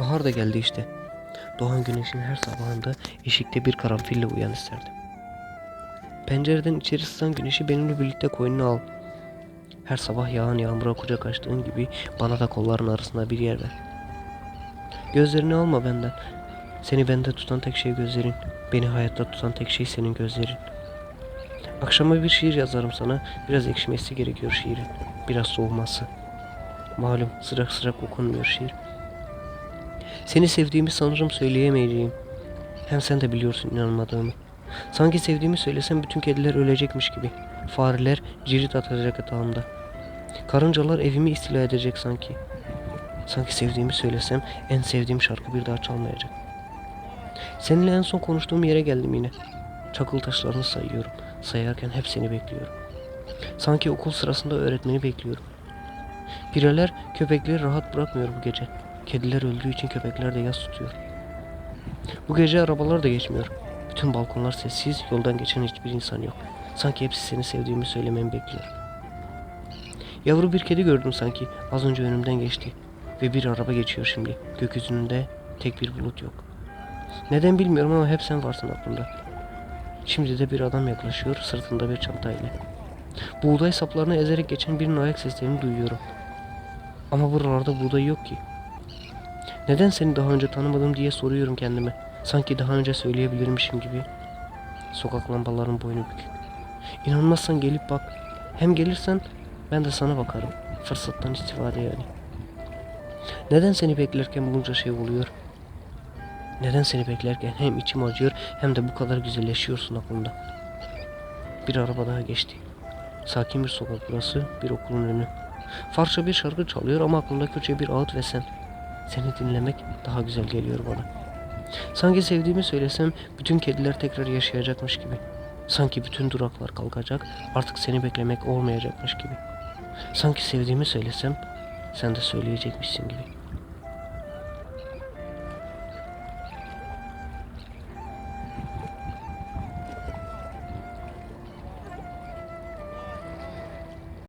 Bahar da geldi işte. Doğan güneşin her sabahında eşikte bir karanfille uyan isterdim. Pencereden içeri sızan güneşi benimle birlikte koynuna al. Her sabah yağan yağmura kucak açtığın gibi bana da kolların arasında bir yer ver. Gözlerini alma benden. Seni bende tutan tek şey gözlerin. Beni hayatta tutan tek şey senin gözlerin. Akşama bir şiir yazarım sana. Biraz ekşimesi gerekiyor şiirin. Biraz soğuması. Malum sıcak sıcak okunmuyor şiir. Seni sevdiğimi sanırım söyleyemeyeceğim. Hem sen de biliyorsun inanmadığımı. Sanki sevdiğimi söylesem bütün kediler ölecekmiş gibi. Fareler cirit atacak yatağımda. Karıncalar evimi istila edecek sanki. Sanki sevdiğimi söylesem en sevdiğim şarkı bir daha çalmayacak. Seninle en son konuştuğum yere geldim yine. Çakıl taşlarını sayıyorum. Sayarken hep seni bekliyorum. Sanki okul sırasında öğretmeni bekliyorum. Pireler köpekleri rahat bırakmıyor bu gece. Kediler öldüğü için köpekler de yas tutuyor. Bu gece arabalar da geçmiyor. Bütün balkonlar sessiz, yoldan geçen hiçbir insan yok. Sanki hepsi seni sevdiğimi söylememi bekliyor. Yavru bir kedi gördüm sanki. Az önce önümden geçti. Ve bir araba geçiyor şimdi. Gökyüzünde tek bir bulut yok. Neden bilmiyorum ama hep sen varsın aklımda. Şimdi de bir adam yaklaşıyor sırtında bir çantayla. Buğday saplarını ezerek geçen birinin ayak seslerini duyuyorum. Ama buralarda buğday yok ki. Neden seni daha önce tanımadım diye soruyorum kendime. Sanki daha önce söyleyebilirmişim gibi. Sokak lambaların boynu bükük. İnanmazsan gelip bak. Hem gelirsen ben de sana bakarım. Fırsattan istifade yani. Neden seni beklerken bunca şey oluyor? Neden seni beklerken hem içim acıyor hem de bu kadar güzelleşiyorsun aklımda. Bir araba daha geçti. Sakin bir sokak burası, bir okulun önü. Farsça bir şarkı çalıyor ama aklımda Kürtçe bir ağıt ve sen. Seni dinlemek daha güzel geliyor bana. Sanki sevdiğimi söylesem bütün kediler tekrar yaşayacakmış gibi. Sanki bütün duraklar kalkacak, artık seni beklemek olmayacakmış gibi. Sanki sevdiğimi söylesem sen de söyleyecekmişsin gibi.